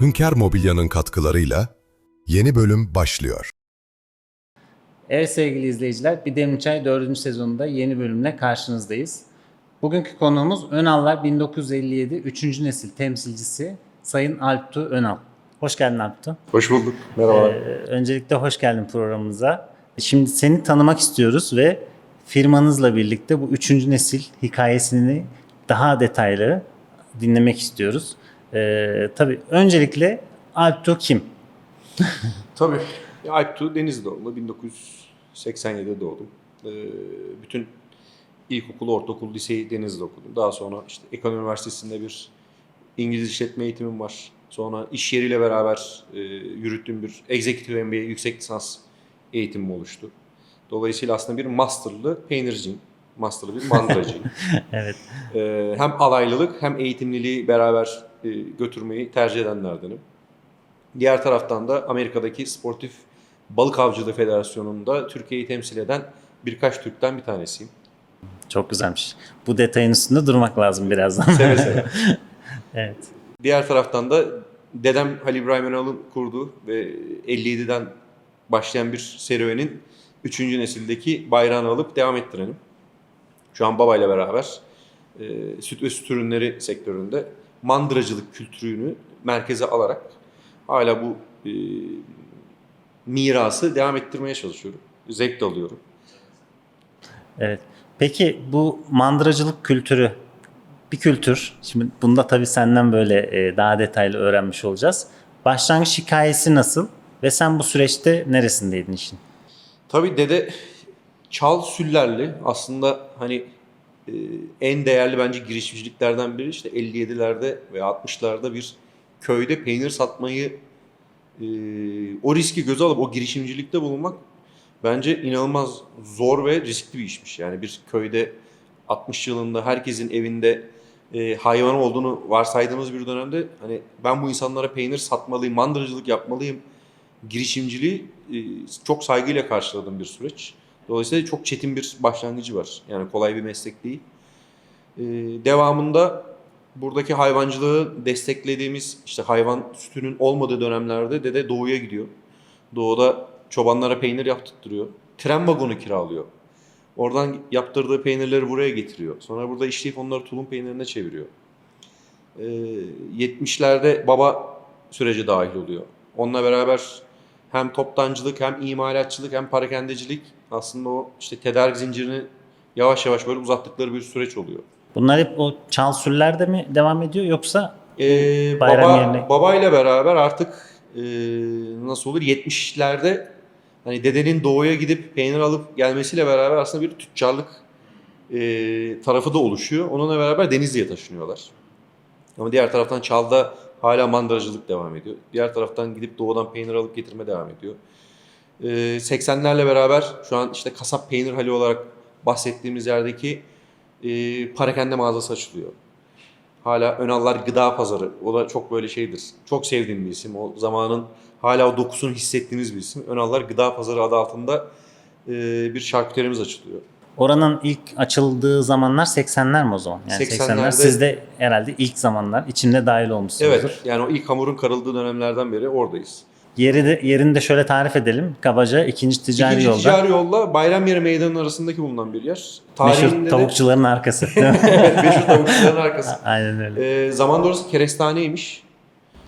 Hünkar Mobilya'nın katkılarıyla yeni bölüm başlıyor. Evet sevgili izleyiciler, Bir Demli Çay 4. sezonunda yeni bölümle karşınızdayız. Bugünkü konuğumuz Önallar 1957 3. nesil temsilcisi Sayın Alptu Önal. Hoş geldin Alptu. Hoş bulduk. Merhabalar. Ee, öncelikle hoş geldin programımıza. Şimdi seni tanımak istiyoruz ve firmanızla birlikte bu 3. nesil hikayesini daha detaylı dinlemek istiyoruz. Ee, tabii öncelikle Alptu kim? Tabii. Alptu Deniz doğumlu. 1987'de doğdum. Ee, bütün ilkokul, ortaokul, liseyi Denizli'de okudum. Daha sonra işte Ekonomi Üniversitesi'nde bir İngiliz işletme eğitimim var. Sonra iş yeriyle beraber e, yürüttüğüm bir Executive MBA yüksek lisans eğitimim oluştu. Dolayısıyla aslında bir masterlı peynirciyim. Masterlı bir mandıracıyım. Evet. Ee, hem alaylılık hem eğitimliliği beraber e, götürmeyi tercih edenlerdenim. Diğer taraftan da Amerika'daki Sportif Balık Avcılığı Federasyonu'nda Türkiye'yi temsil eden birkaç Türk'ten bir tanesiyim. Çok güzelmiş. Bu detayın üstünde durmak lazım birazdan. Seve seve. evet. Diğer taraftan da dedem Halil İbrahim Önal'ın kurduğu ve 57'den başlayan bir serüvenin 3. nesildeki bayrağını alıp devam ettirenim. Şu an babayla beraber e, süt ve süt ürünleri sektöründe mandıracılık kültürünü merkeze alarak hala bu e, mirası devam ettirmeye çalışıyorum. Zevk de alıyorum. Evet. Peki bu mandıracılık kültürü bir kültür. Şimdi bunda tabii senden böyle e, daha detaylı öğrenmiş olacağız. Başlangıç hikayesi nasıl ve sen bu süreçte neresindeydin işin? Tabii dede Çal Süllerli aslında hani e, en değerli bence girişimciliklerden biri işte 57'lerde ve 60'larda bir köyde peynir satmayı e, o riski göze alıp o girişimcilikte bulunmak bence inanılmaz zor ve riskli bir işmiş. Yani bir köyde 60 yılında herkesin evinde e, hayvan olduğunu varsaydığımız bir dönemde hani ben bu insanlara peynir satmalıyım, mandıracılık yapmalıyım girişimciliği e, çok saygıyla karşıladığım bir süreç. Dolayısıyla çok çetin bir başlangıcı var. Yani kolay bir meslek değil. E, devamında buradaki hayvancılığı desteklediğimiz işte hayvan sütünün olmadığı dönemlerde dede doğuya gidiyor. Doğuda çobanlara peynir yaptırtırıyor. Tren vagonu kiralıyor. Oradan yaptırdığı peynirleri buraya getiriyor. Sonra burada işleyip onları tulum peynirine çeviriyor. Ee, 70'lerde baba sürece dahil oluyor. Onunla beraber hem toptancılık hem imalatçılık hem parakendecilik aslında o işte tedarik zincirini yavaş yavaş böyle uzattıkları bir süreç oluyor. Bunlar hep o çalsüllerde mi devam ediyor yoksa Ee, Bayram baba, yerine- babayla beraber artık e, nasıl olur 70'lerde hani dedenin doğuya gidip peynir alıp gelmesiyle beraber aslında bir tüccarlık e, tarafı da oluşuyor. Onunla beraber Denizli'ye taşınıyorlar. Ama diğer taraftan Çal'da hala mandıracılık devam ediyor. Diğer taraftan gidip doğudan peynir alıp getirme devam ediyor. Ee, 80'lerle beraber şu an işte kasap peynir hali olarak bahsettiğimiz yerdeki e, parakende mağazası açılıyor. Hala Önallar Gıda Pazarı. O da çok böyle şeydir. Çok sevdiğim bir isim. O zamanın hala o dokusunu hissettiğiniz bir isim. Önallar Gıda Pazarı adı altında e, bir şarküterimiz açılıyor. Oranın ilk açıldığı zamanlar 80'ler mi o zaman? Yani 80'ler. 80'lerde Siz de herhalde ilk zamanlar içinde dahil olmuşsunuzdur. Evet. Yani o ilk hamurun karıldığı dönemlerden beri oradayız. Yeri de, yerini de şöyle tarif edelim. Kabaca ikinci ticari İkinci yolda. ticari yolla Bayrammere Meydanı'nın arasındaki bulunan bir yer. Meşhur Tarihinde de- tavukçuların arkası. değil mi? evet, meşhur tavukçuların arkası. Aynen öyle. Ee, zaman doğrusu kerestaneymiş.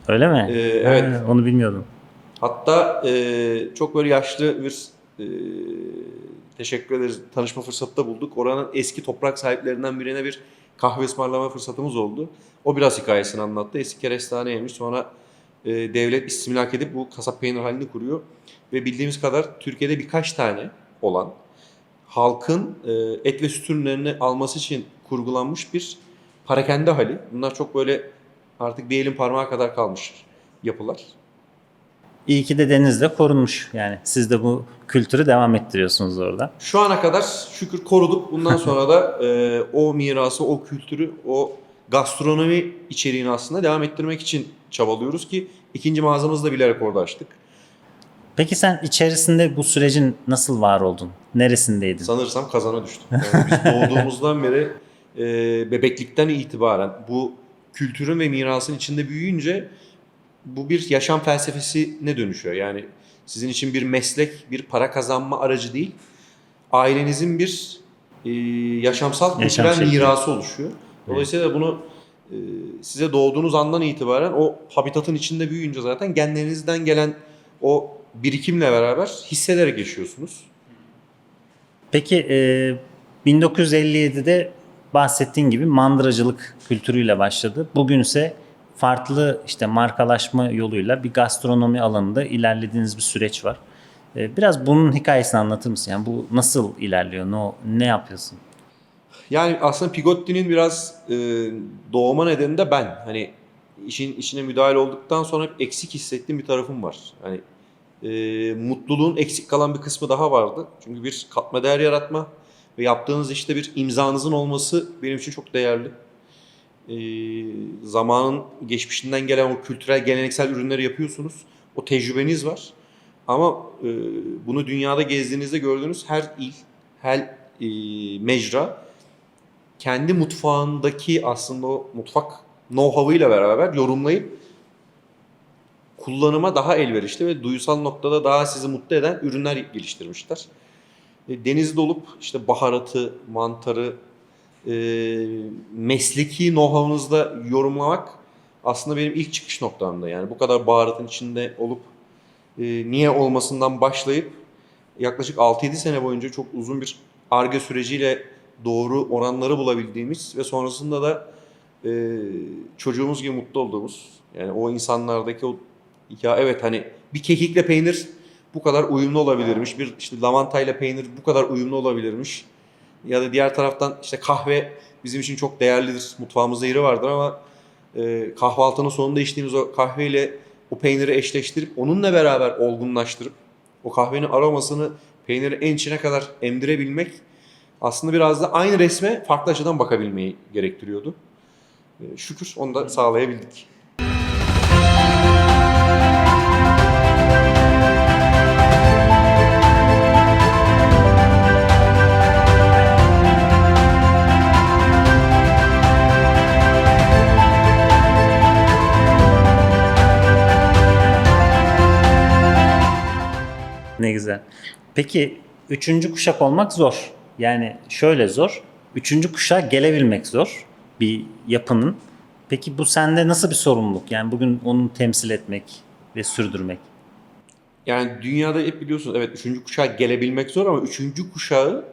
Öyle mi? Ee, evet. Ha, onu bilmiyordum. Hatta e, çok böyle yaşlı bir e, teşekkür ederiz tanışma fırsatı da bulduk. Oranın eski toprak sahiplerinden birine bir kahve ısmarlama fırsatımız oldu. O biraz hikayesini anlattı. Eski kerestaneymiş. Sonra e, devlet istimlak edip bu kasap peynir halini kuruyor. Ve bildiğimiz kadar Türkiye'de birkaç tane olan halkın e, et ve süt ürünlerini alması için kurgulanmış bir parakende hali. Bunlar çok böyle artık bir elin parmağı kadar kalmış yapılar. İyi ki de denizde korunmuş. Yani siz de bu kültürü devam ettiriyorsunuz orada. Şu ana kadar şükür koruduk. Bundan sonra da e, o mirası, o kültürü, o gastronomi içeriğini aslında devam ettirmek için çabalıyoruz ki ikinci mağazamızı da bilerek orada açtık. Peki sen içerisinde bu sürecin nasıl var oldun? Neresindeydin? Sanırsam kazana düştüm. Yani biz doğduğumuzdan beri e, bebeklikten itibaren bu kültürün ve mirasın içinde büyüyünce bu bir yaşam felsefesine dönüşüyor. Yani sizin için bir meslek, bir para kazanma aracı değil. Ailenizin bir e, yaşamsal Yaşam kültürel mirası oluşuyor. Dolayısıyla bunu e, size doğduğunuz andan itibaren o habitatın içinde büyüyünce zaten genlerinizden gelen o birikimle beraber hissederek yaşıyorsunuz. Peki e, 1957'de bahsettiğin gibi mandıracılık kültürüyle başladı. Bugün ise farklı işte markalaşma yoluyla bir gastronomi alanında ilerlediğiniz bir süreç var. E, biraz bunun hikayesini anlatır mısın? Yani bu nasıl ilerliyor? Ne, ne yapıyorsun? Yani aslında Pigotti'nin biraz e, doğma nedeni de ben. Hani işin içine müdahale olduktan sonra hep eksik hissettiğim bir tarafım var. Hani e, mutluluğun eksik kalan bir kısmı daha vardı. Çünkü bir katma değer yaratma ve yaptığınız işte bir imzanızın olması benim için çok değerli. E, zamanın geçmişinden gelen o kültürel geleneksel ürünleri yapıyorsunuz. O tecrübeniz var. Ama e, bunu dünyada gezdiğinizde gördüğünüz her il, her e, mecra kendi mutfağındaki aslında o mutfak know-how'ıyla beraber yorumlayıp kullanıma daha elverişli ve duysal noktada daha sizi mutlu eden ürünler geliştirmişler. E, Denizde olup işte baharatı, mantarı, e, mesleki know-how'ınızda yorumlamak aslında benim ilk çıkış noktamda. Yani bu kadar baharatın içinde olup e, niye olmasından başlayıp yaklaşık 6-7 sene boyunca çok uzun bir ARGE süreciyle doğru oranları bulabildiğimiz ve sonrasında da e, çocuğumuz gibi mutlu olduğumuz yani o insanlardaki o ya evet hani bir kekikle peynir bu kadar uyumlu olabilirmiş. Bir işte lavantayla peynir bu kadar uyumlu olabilirmiş. Ya da diğer taraftan işte kahve bizim için çok değerlidir. Mutfağımızda yeri vardır ama e, kahvaltının sonunda içtiğimiz o kahveyle o peyniri eşleştirip onunla beraber olgunlaştırıp o kahvenin aromasını peyniri en içine kadar emdirebilmek aslında biraz da aynı resme farklı açıdan bakabilmeyi gerektiriyordu. E, Şükür onu da sağlayabildik. Ne güzel. Peki üçüncü kuşak olmak zor. Yani şöyle zor. Üçüncü kuşağa gelebilmek zor bir yapının. Peki bu sende nasıl bir sorumluluk? Yani bugün onu temsil etmek ve sürdürmek. Yani dünyada hep biliyorsunuz evet üçüncü kuşağa gelebilmek zor ama üçüncü kuşağı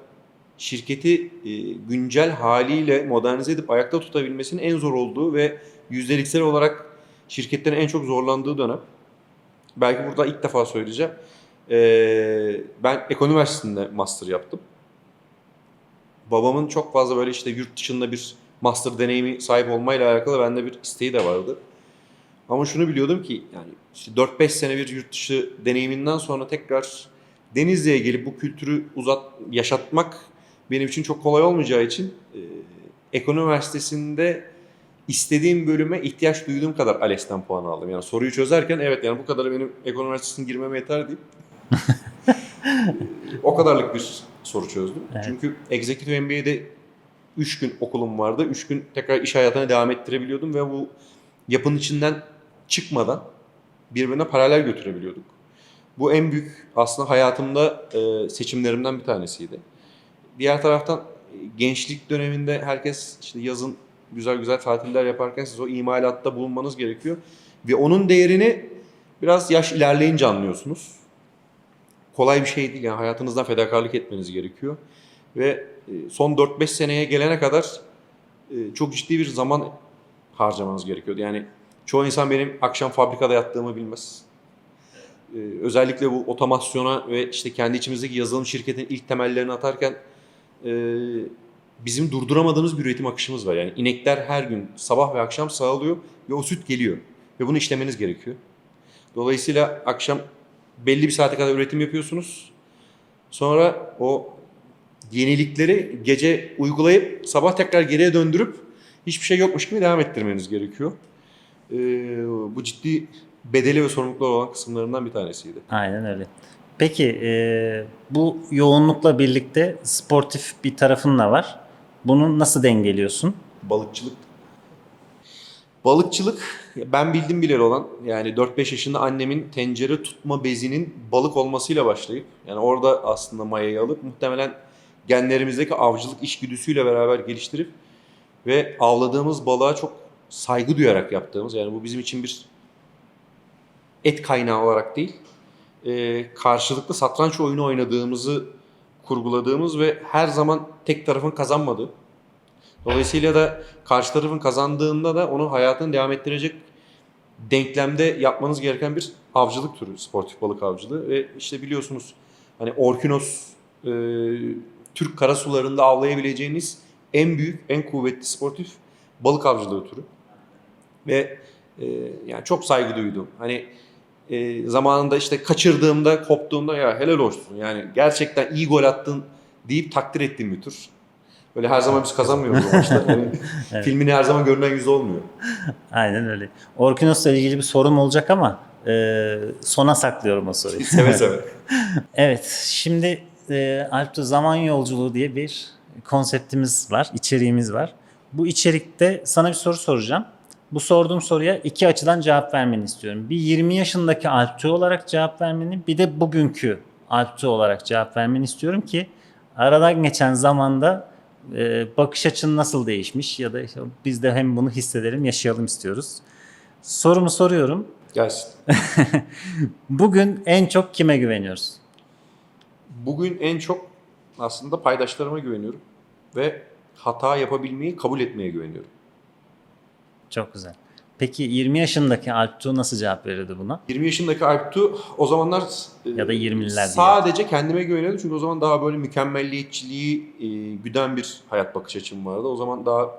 şirketi e, güncel haliyle modernize edip ayakta tutabilmesinin en zor olduğu ve yüzdeliksel olarak şirketlerin en çok zorlandığı dönem. Belki burada ilk defa söyleyeceğim. E, ben Ekonomi Üniversitesi'nde master yaptım. Babamın çok fazla böyle işte yurt dışında bir master deneyimi sahip olmayla alakalı bende bir isteği de vardı. Ama şunu biliyordum ki yani işte 4-5 sene bir yurt dışı deneyiminden sonra tekrar Denizli'ye gelip bu kültürü uzat yaşatmak benim için çok kolay olmayacağı için e, Ekonomi Üniversitesi'nde istediğim bölüme ihtiyaç duyduğum kadar ALES'ten puan aldım. Yani soruyu çözerken evet yani bu kadar benim Ekonomi Üniversitesi'ne girmeme yeter deyip o kadarlık bir soru çözdüm. Evet. Çünkü Executive MBA'de 3 gün okulum vardı. 3 gün tekrar iş hayatına devam ettirebiliyordum ve bu yapının içinden çıkmadan birbirine paralel götürebiliyorduk. Bu en büyük aslında hayatımda e, seçimlerimden bir tanesiydi. Diğer taraftan gençlik döneminde herkes işte yazın güzel güzel tatiller yaparken siz o imalatta bulunmanız gerekiyor. Ve onun değerini biraz yaş ilerleyince anlıyorsunuz. Kolay bir şey değil yani hayatınızdan fedakarlık etmeniz gerekiyor. Ve e, son 4-5 seneye gelene kadar e, çok ciddi bir zaman harcamanız gerekiyordu. Yani çoğu insan benim akşam fabrikada yattığımı bilmez. Ee, özellikle bu otomasyona ve işte kendi içimizdeki yazılım şirketin ilk temellerini atarken e, bizim durduramadığımız bir üretim akışımız var. Yani inekler her gün sabah ve akşam sağlıyor ve o süt geliyor. Ve bunu işlemeniz gerekiyor. Dolayısıyla akşam belli bir saate kadar üretim yapıyorsunuz. Sonra o yenilikleri gece uygulayıp sabah tekrar geriye döndürüp hiçbir şey yokmuş gibi devam ettirmeniz gerekiyor. Ee, bu ciddi bedeli ve sorumlulukları olan kısımlarından bir tanesiydi. Aynen öyle. Peki e, bu yoğunlukla birlikte sportif bir tarafın da var. Bunu nasıl dengeliyorsun? Balıkçılık. Balıkçılık ben bildim bileli olan yani 4-5 yaşında annemin tencere tutma bezinin balık olmasıyla başlayıp yani orada aslında mayayı alıp muhtemelen genlerimizdeki avcılık içgüdüsüyle beraber geliştirip ve avladığımız balığa çok saygı duyarak yaptığımız yani bu bizim için bir et kaynağı olarak değil e, karşılıklı satranç oyunu oynadığımızı kurguladığımız ve her zaman tek tarafın kazanmadığı Dolayısıyla da karşı tarafın kazandığında da onu hayatını devam ettirecek denklemde yapmanız gereken bir avcılık türü, sportif balık avcılığı ve işte biliyorsunuz hani Orkinos e, Türk karasularında avlayabileceğiniz en büyük, en kuvvetli sportif balık avcılığı türü. Ve e, yani çok saygı duydum. Hani e, zamanında işte kaçırdığımda, koptuğumda ya helal olsun. Yani gerçekten iyi gol attın deyip takdir ettiğim bir tür. Böyle her zaman biz kazanmıyoruz o maçta. Yani Filmin her zaman görünen yüzü olmuyor. Aynen öyle. Orkinos'la ilgili bir sorum olacak ama e, sona saklıyorum o soruyu. Seve seve. Evet, şimdi e, Alptu Zaman Yolculuğu diye bir konseptimiz var, içeriğimiz var. Bu içerikte sana bir soru soracağım. Bu sorduğum soruya iki açıdan cevap vermeni istiyorum. Bir 20 yaşındaki Alptu olarak cevap vermeni, bir de bugünkü Alptu olarak cevap vermeni istiyorum ki aradan geçen zamanda e, bakış açın nasıl değişmiş ya da işte biz de hem bunu hissedelim, yaşayalım istiyoruz. Sorumu soruyorum. Gelsin. Bugün en çok kime güveniyoruz? Bugün en çok aslında paydaşlarıma güveniyorum. Ve hata yapabilmeyi kabul etmeye güveniyorum. Çok güzel. Peki 20 yaşındaki Alptu nasıl cevap verirdi buna? 20 yaşındaki Alptu o zamanlar e, Ya da 20'liler diye. sadece kendime güveniyordum. Çünkü o zaman daha böyle mükemmelliyetçiliği e, güden bir hayat bakış açım vardı. O zaman daha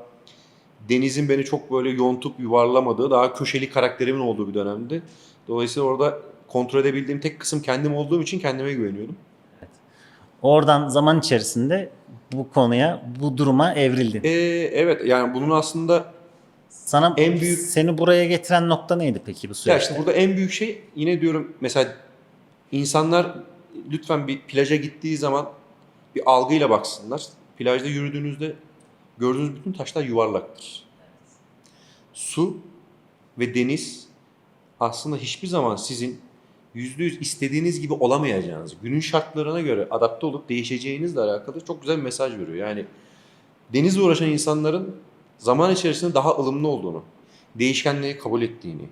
Deniz'in beni çok böyle yontup yuvarlamadığı, daha köşeli karakterimin olduğu bir dönemdi. Dolayısıyla orada kontrol edebildiğim tek kısım kendim olduğum için kendime güveniyordum. Oradan zaman içerisinde bu konuya, bu duruma evrildin. E, evet yani bunun aslında Sana en büyük- seni buraya getiren nokta neydi peki bu Ya süreçte? işte burada en büyük şey yine diyorum mesela insanlar lütfen bir plaja gittiği zaman bir algıyla baksınlar. Plajda yürüdüğünüzde gördüğünüz bütün taşlar yuvarlaktır. Su ve deniz aslında hiçbir zaman sizin yüzde yüz istediğiniz gibi olamayacağınız, günün şartlarına göre adapte olup değişeceğinizle alakalı çok güzel bir mesaj veriyor. Yani denizle uğraşan insanların zaman içerisinde daha ılımlı olduğunu, değişkenliği kabul ettiğini,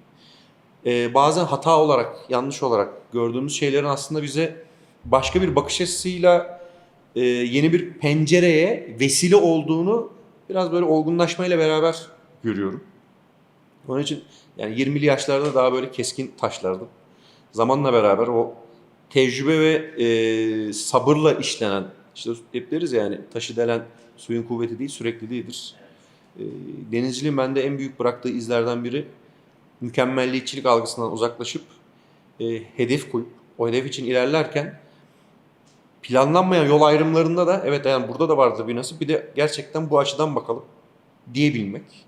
e, bazen hata olarak, yanlış olarak gördüğümüz şeylerin aslında bize başka bir bakış açısıyla e, yeni bir pencereye vesile olduğunu biraz böyle olgunlaşmayla beraber görüyorum. Onun için yani 20'li yaşlarda daha böyle keskin taşlardım. Zamanla beraber o tecrübe ve e, sabırla işlenen, işte hep deriz ya yani taşı delen suyun kuvveti değil sürekliliğidir. E, denizciliğin bende en büyük bıraktığı izlerden biri mükemmelliyetçilik algısından uzaklaşıp e, hedef koyup o hedef için ilerlerken planlanmayan yol ayrımlarında da evet yani burada da vardı bir nasip bir de gerçekten bu açıdan bakalım diyebilmek.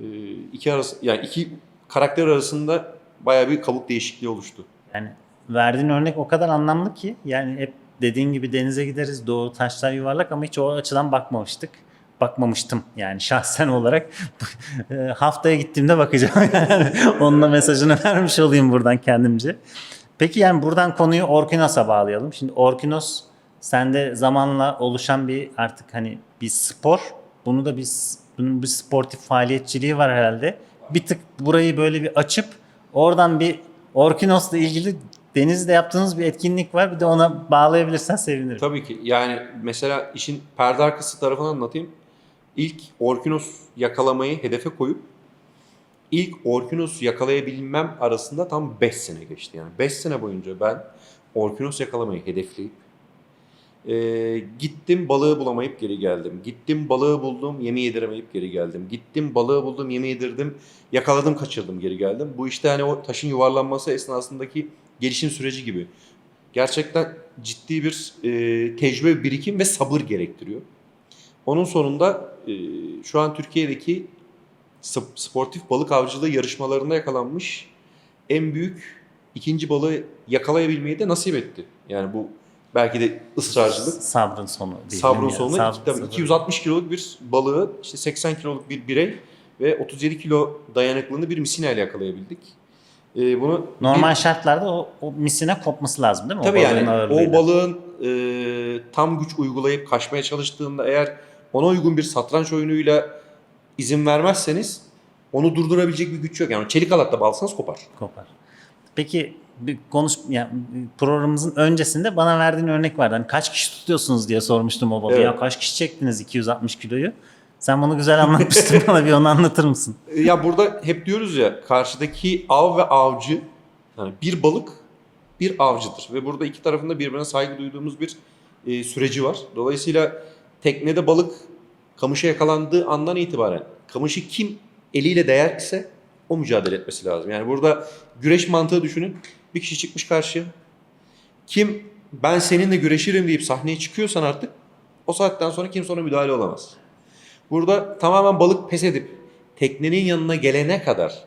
E, iki arası yani iki karakter arasında bayağı bir kabuk değişikliği oluştu. Yani verdiğin örnek o kadar anlamlı ki yani hep dediğin gibi denize gideriz doğru taşlar yuvarlak ama hiç o açıdan bakmamıştık. Bakmamıştım yani şahsen olarak. E, Haftaya gittiğimde bakacağım yani. Onunla mesajını vermiş olayım buradan kendimce. Peki yani buradan konuyu Orkinos'a bağlayalım. Şimdi Orkinos sende zamanla oluşan bir artık hani bir spor. Bunu da bir bunun bir sportif faaliyetçiliği var herhalde. Bir tık burayı böyle bir açıp oradan bir Orkinos'la ilgili denizde yaptığınız bir etkinlik var. Bir de ona bağlayabilirsen sevinirim. Tabii ki yani mesela işin perde arkası tarafını anlatayım. İlk Orkinos yakalamayı hedefe koyup ilk Orkinos yakalayabilmem arasında tam 5 sene geçti. Yani 5 sene boyunca ben Orkinos yakalamayı hedefleyip e, gittim balığı bulamayıp geri geldim. Gittim balığı buldum yemi yediremeyip geri geldim. Gittim balığı buldum yemi yedirdim yakaladım kaçırdım geri geldim. Bu işte hani o taşın yuvarlanması esnasındaki gelişim süreci gibi. Gerçekten ciddi bir e, tecrübe, birikim ve sabır gerektiriyor. Onun sonunda e, şu an Türkiye'deki sp- sportif balık avcılığı yarışmalarında yakalanmış en büyük ikinci balığı yakalayabilmeyi de nasip etti. Yani bu belki de ısrarcılık, Sabrın sonu. sabrın ya. Sabır- iki- tabii sabır. 260 kiloluk bir balığı işte 80 kiloluk bir birey ve 37 kilo dayanıklılığını bir misineyle yakalayabildik. E, bunu Normal bir- şartlarda o, o misine kopması lazım değil mi? Tabii o yani ağırlığıyla. o balığın e, tam güç uygulayıp kaçmaya çalıştığında eğer ona uygun bir satranç oyunuyla izin vermezseniz onu durdurabilecek bir güç yok. Yani çelik halatla bağlasanız kopar. kopar. Peki bir konuş yani programımızın öncesinde bana verdiğin örnek vardı. Hani kaç kişi tutuyorsunuz diye sormuştum o balığı. Evet. Ya kaç kişi çektiniz 260 kiloyu? Sen bunu güzel anlatmıştın bana bir onu anlatır mısın? E, Ya burada hep diyoruz ya karşıdaki av ve avcı yani bir balık bir avcıdır ve burada iki tarafında birbirine saygı duyduğumuz bir e, süreci var. Dolayısıyla teknede balık kamışa yakalandığı andan itibaren kamışı kim eliyle değer ise o mücadele etmesi lazım. Yani burada güreş mantığı düşünün. Bir kişi çıkmış karşıya. Kim ben seninle güreşirim deyip sahneye çıkıyorsan artık o saatten sonra kimse ona müdahale olamaz. Burada tamamen balık pes edip teknenin yanına gelene kadar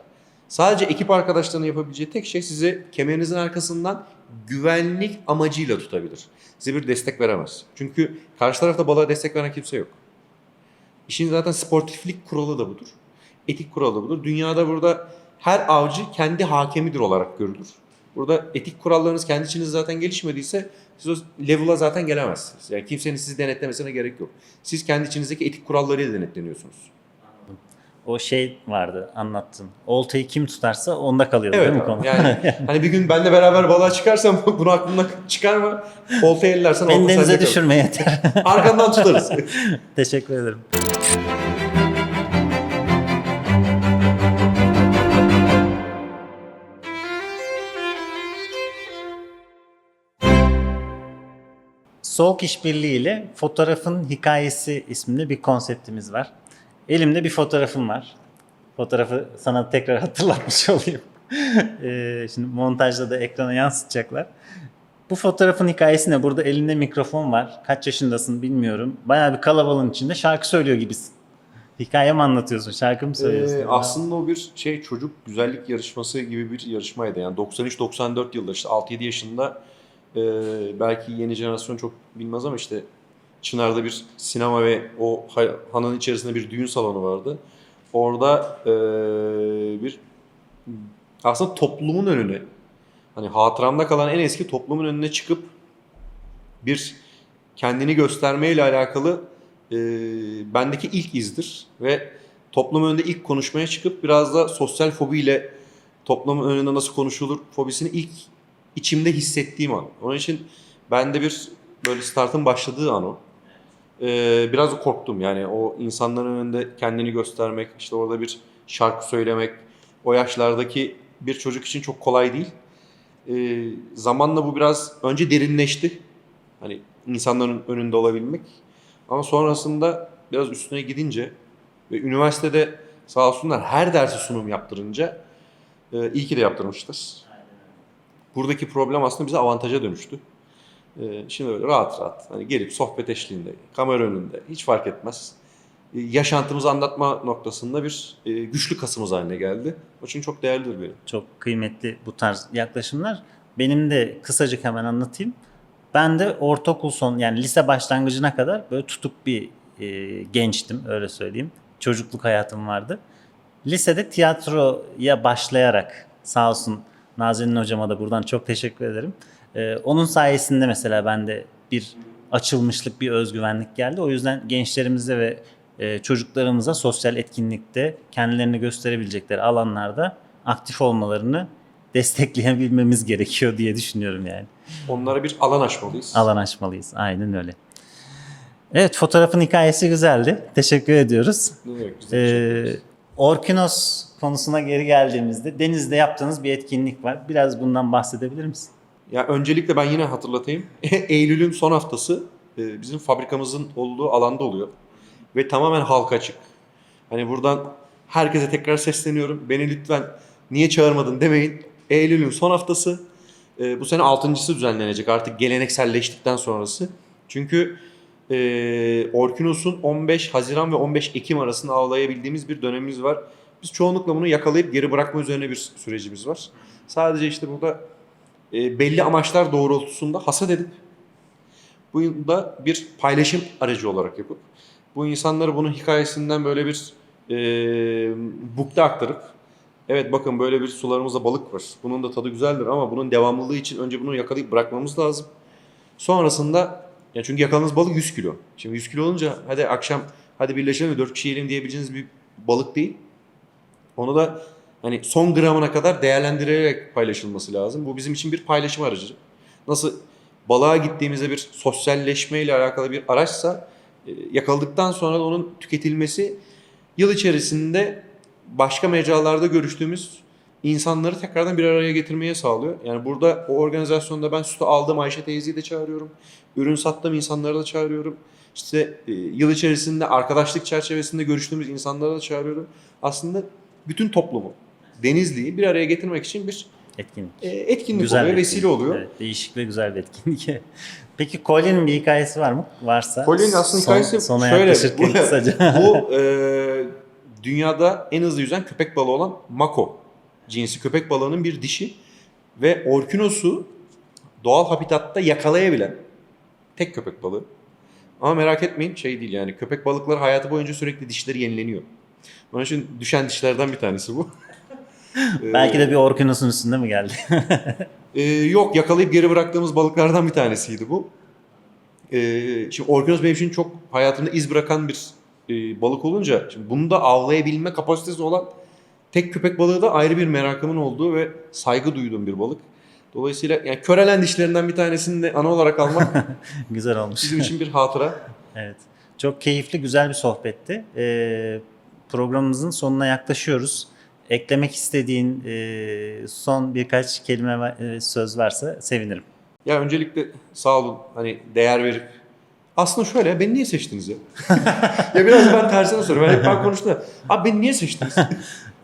sadece ekip arkadaşlarının yapabileceği tek şey sizi kemerinizin arkasından güvenlik amacıyla tutabilir. Size bir destek veremez. Çünkü karşı tarafta balığa destek veren kimse yok. İşin zaten sportiflik kuralı da budur. Etik kuralı da budur. Dünyada burada her avcı kendi hakemidir olarak görülür. Burada etik kurallarınız kendi içinizde zaten gelişmediyse siz o level'a zaten gelemezsiniz. Yani kimsenin sizi denetlemesine gerek yok. Siz kendi içinizdeki etik kurallarıyla denetleniyorsunuz. O şey vardı anlattın. Oltayı kim tutarsa onda kalıyordu Evet değil mi konu? yani hani bir gün benle beraber balığa çıkarsam bunu aklından çıkarma. Oltayı ellersen Beni denize düşürme yeter. Arkandan tutarız. Teşekkür ederim. Soğuk İşbirliği ile Fotoğrafın Hikayesi isminde bir konseptimiz var. Elimde bir fotoğrafım var. Fotoğrafı sana tekrar hatırlatmış olayım. Ee, Şimdi montajda da ekrana yansıtacaklar. Bu fotoğrafın hikayesi ne? Burada elinde mikrofon var. Kaç yaşındasın bilmiyorum. Bayağı bir kalabalığın içinde şarkı söylüyor gibisin. Hikaye mi anlatıyorsun? Şarkı mı söylüyorsun? Ee, aslında o bir şey çocuk güzellik yarışması gibi bir yarışmaydı. Yani 93-94 yılında işte 6-7 yaşında e, belki yeni jenerasyon çok bilmez ama işte Çınar'da bir sinema ve o ha- hanın içerisinde bir düğün salonu vardı. Orada e, bir aslında toplumun önüne hani hatıramda kalan en eski toplumun önüne çıkıp bir kendini göstermeyle alakalı e, bendeki ilk izdir ve toplum önünde ilk konuşmaya çıkıp biraz da sosyal fobiyle toplumun önünde nasıl konuşulur fobisini ilk içimde hissettiğim an. Onun için bende bir böyle startın başladığı an o. E, biraz korktum yani o insanların önünde kendini göstermek, işte orada bir şarkı söylemek, o yaşlardaki bir çocuk için çok kolay değil. E, zamanla bu biraz önce derinleşti. Hani insanların önünde olabilmek. Ama sonrasında biraz üstüne gidince ve üniversitede sağ olsunlar her dersi sunum yaptırınca e, iyi ki de yaptırmıştır. Buradaki problem aslında bize avantaja dönüştü. E, şimdi öyle rahat rahat hani gelip sohbet eşliğinde, kamera önünde hiç fark etmez. E, yaşantımızı anlatma noktasında bir e, güçlü kasımız haline geldi. O için çok değerlidir benim. Çok kıymetli bu tarz yaklaşımlar. Benim de kısacık hemen anlatayım. Ben de ortaokul son yani lise başlangıcına kadar böyle tutuk bir e, gençtim öyle söyleyeyim. Çocukluk hayatım vardı. Lisede tiyatroya başlayarak sağ olsun Nazenin hocama da buradan çok teşekkür ederim. E, onun sayesinde mesela bende bir açılmışlık, bir özgüvenlik geldi. O yüzden gençlerimize ve e, çocuklarımıza sosyal etkinlikte kendilerini gösterebilecekleri alanlarda aktif olmalarını destekleyebilmemiz gerekiyor diye düşünüyorum yani. Onlara bir alan açmalıyız. Alan açmalıyız. Aynen öyle. Evet fotoğrafın hikayesi güzeldi. Teşekkür ediyoruz. De teşekkür Ee, ederiz. Orkinos konusuna geri geldiğimizde denizde yaptığınız bir etkinlik var. Biraz bundan bahsedebilir misin? Ya öncelikle ben yine hatırlatayım. Eylül'ün son haftası e, bizim fabrikamızın olduğu alanda oluyor. Ve tamamen halka açık. Hani buradan herkese tekrar sesleniyorum. Beni lütfen niye çağırmadın demeyin. Eylül'ün son haftası. E, bu sene altıncısı düzenlenecek artık gelenekselleştikten sonrası. Çünkü e, Orkinos'un 15 Haziran ve 15 Ekim arasında avlayabildiğimiz bir dönemimiz var. Biz çoğunlukla bunu yakalayıp geri bırakma üzerine bir sürecimiz var. Sadece işte burada e, belli amaçlar doğrultusunda hasat edip bunu da bir paylaşım aracı olarak yapıp bu insanları bunun hikayesinden böyle bir e, bukta aktarıp evet bakın böyle bir sularımızda balık var. Bunun da tadı güzeldir ama bunun devamlılığı için önce bunu yakalayıp bırakmamız lazım. Sonrasında ya çünkü yakaladığınız balık 100 kilo. Şimdi 100 kilo olunca hadi akşam hadi birleşelim de 4 kişi yiyelim diyebileceğiniz bir balık değil. Onu da hani son gramına kadar değerlendirerek paylaşılması lazım. Bu bizim için bir paylaşım aracı. Nasıl balığa gittiğimizde bir sosyalleşme ile alakalı bir araçsa e, yakaladıktan sonra onun tüketilmesi yıl içerisinde başka mecralarda görüştüğümüz insanları tekrardan bir araya getirmeye sağlıyor. Yani burada o organizasyonda ben sütü aldığım Ayşe teyzeyi de çağırıyorum. Ürün sattığım insanları da çağırıyorum. İşte e, yıl içerisinde arkadaşlık çerçevesinde görüştüğümüz insanları da çağırıyorum. Aslında bütün toplumu, Denizli'yi bir araya getirmek için bir Etkinlik. e, etkinlik Güzel oluyor, bir vesile etkinlik. oluyor. Evet, değişik ve güzel bir etkinlik. Peki kolyenin bir hikayesi var mı? Varsa. Kolyenin aslında son- hikayesi sona şöyle. Bu- kısaca. Bu e, dünyada en hızlı yüzen köpek balığı olan mako cinsi köpek balığının bir dişi ve orkinosu doğal habitatta yakalayabilen tek köpek balığı. Ama merak etmeyin şey değil yani köpek balıkları hayatı boyunca sürekli dişleri yenileniyor. Onun için düşen dişlerden bir tanesi bu. E, Belki de bir orkinosun üstünde mi geldi? Ee, yok yakalayıp geri bıraktığımız balıklardan bir tanesiydi bu. Ee, şimdi orkinos benim için çok hayatımda iz bırakan bir e, balık olunca şimdi bunu da avlayabilme kapasitesi olan tek köpek balığı da ayrı bir merakımın olduğu ve saygı duyduğum bir balık. Dolayısıyla yani körelen dişlerinden bir tanesini de ana olarak almak güzel olmuş. bizim için bir hatıra. Evet. Çok keyifli, güzel bir sohbetti. Ee, programımızın sonuna yaklaşıyoruz. Eklemek istediğin e, son birkaç kelime e, söz varsa sevinirim. Ya öncelikle sağ olun hani değer verip aslında şöyle beni niye seçtiniz ya? ya biraz ben tersine soruyorum. Ben hep ben konuştum. da, Abi beni niye seçtiniz?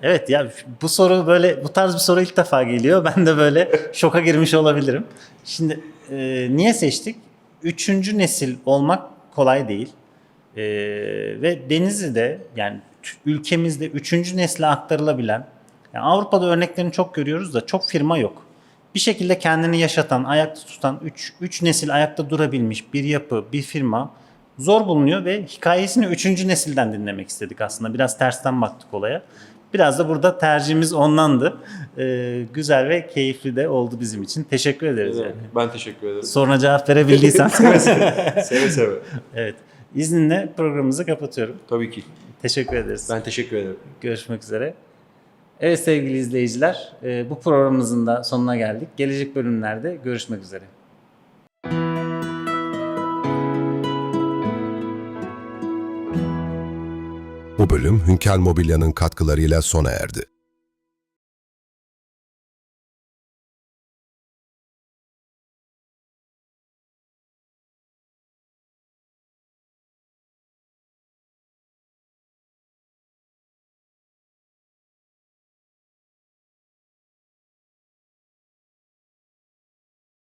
Evet ya bu soru böyle bu tarz bir soru ilk defa geliyor. Ben de böyle şoka girmiş olabilirim. Şimdi e, niye seçtik? Üçüncü nesil olmak kolay değil. E, ve Denizli'de yani ülkemizde üçüncü nesle aktarılabilen yani Avrupa'da örneklerini çok görüyoruz da çok firma yok. Bir şekilde kendini yaşatan, ayakta tutan, üç, üç nesil ayakta durabilmiş bir yapı, bir firma zor bulunuyor ve hikayesini üçüncü nesilden dinlemek istedik aslında. Biraz tersten baktık olaya. Biraz da burada tercihimiz ondandı. Ee, güzel ve keyifli de oldu bizim için. Teşekkür ederiz. yani. ben teşekkür ederim. Soruna cevap verebildiysen. Seve seve. evet. İzninle programımızı kapatıyorum. Tabii ki. Teşekkür ederiz. Ben teşekkür ederim. Görüşmek üzere. Evet sevgili izleyiciler, e, bu programımızın da sonuna geldik. Gelecek bölümlerde görüşmek üzere. Bu bölüm Hünkel Mobilya'nın katkılarıyla sona erdi.